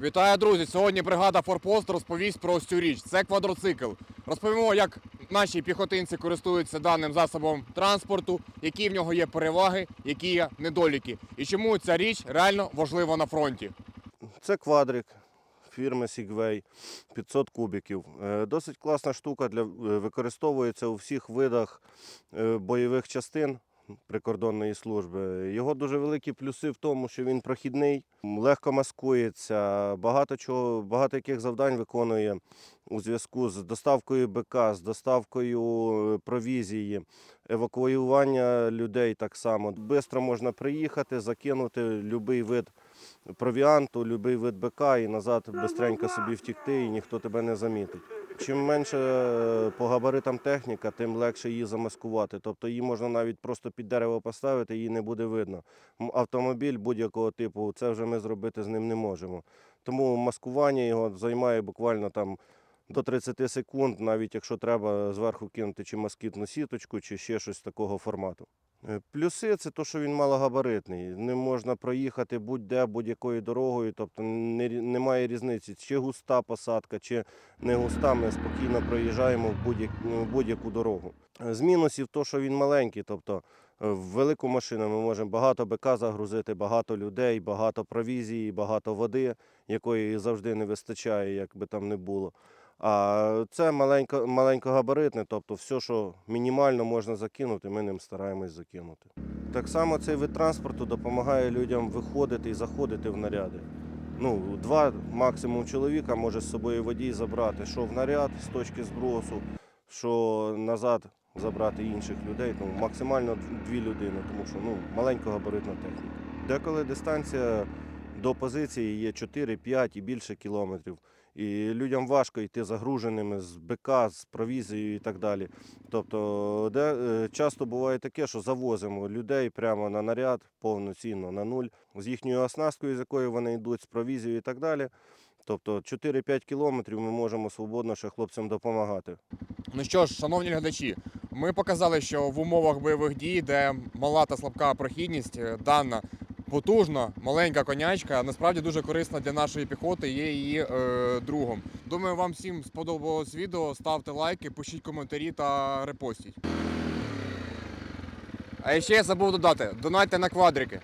Вітаю, друзі! Сьогодні бригада Форпост розповість про ось цю річ. Це квадроцикл. Розповімо, як наші піхотинці користуються даним засобом транспорту, які в нього є переваги, які є недоліки, і чому ця річ реально важлива на фронті. Це квадрик фірми Segway 500 кубиків. Е, Досить класна штука для е, використовується у всіх видах е, бойових частин прикордонної служби. Його дуже великі плюси в тому, що він прохідний, легко маскується, багато чого, багато яких завдань виконує у зв'язку з доставкою БК, з доставкою е, провізії, евакуювання людей так само. Бистро можна приїхати, закинути будь-який вид провіанту, будь-який вид БК і назад бистренько собі втікти, і ніхто тебе не замітить. Чим менше е, по габаритам техніка, тим легше її замаскувати. Тобто її можна навіть просто під дерево поставити, її не буде видно. Автомобіль будь-якого типу, це вже ми зробити з ним не можемо. Тому маскування його займає буквально там до 30 секунд, навіть якщо треба зверху кинути чи москітну сіточку, чи ще щось такого формату. Е, Плюси це те, що він малогабаритний. Ним можна проїхати будь-де, будь-якою дорогою, тобто не, немає різниці, чи густа посадка, чи не густа. Ми спокійно проїжджаємо в ну, будь-яку дорогу. З мінусів то, що він маленький, тобто е, в велику машину ми можемо багато БК загрузити, багато людей, багато провізії, багато води, якої завжди не вистачає, як би там не було. А це маленько, маленькогабаритне, тобто все, що мінімально можна закинути, ми ним стараємось закинути. Так само цей вид транспорту допомагає людям виходити і заходити в наряди. Ну, два максимум чоловіка може з собою водій забрати, що в наряд з точки збросу, що назад забрати інших людей. Ну, максимально дві людини, тому що ну, маленькогабаритна техніка. Деколи дистанція до позиції є 4-5 і більше кілометрів. І людям важко йти загруженими з БК, з провізією і так далі. Тобто, де е, часто буває таке, що завозимо людей прямо на наряд, повноцінно на нуль, з їхньою оснасткою, з якою вони йдуть, з провізією і так далі. Тобто 4-5 кілометрів ми можемо свободно ще хлопцям допомагати. Ну що ж, шановні глядачі, ми показали, що в умовах бойових дій, де мала та слабка прохідність, е, дана потужна, маленька конячка, насправді дуже корисна для нашої піхоти, є її е, другом. Думаю, вам всім сподобалось відео. Ставте лайки, пишіть коментарі та репостіть. А ще я забув додати: донайте на квадрики.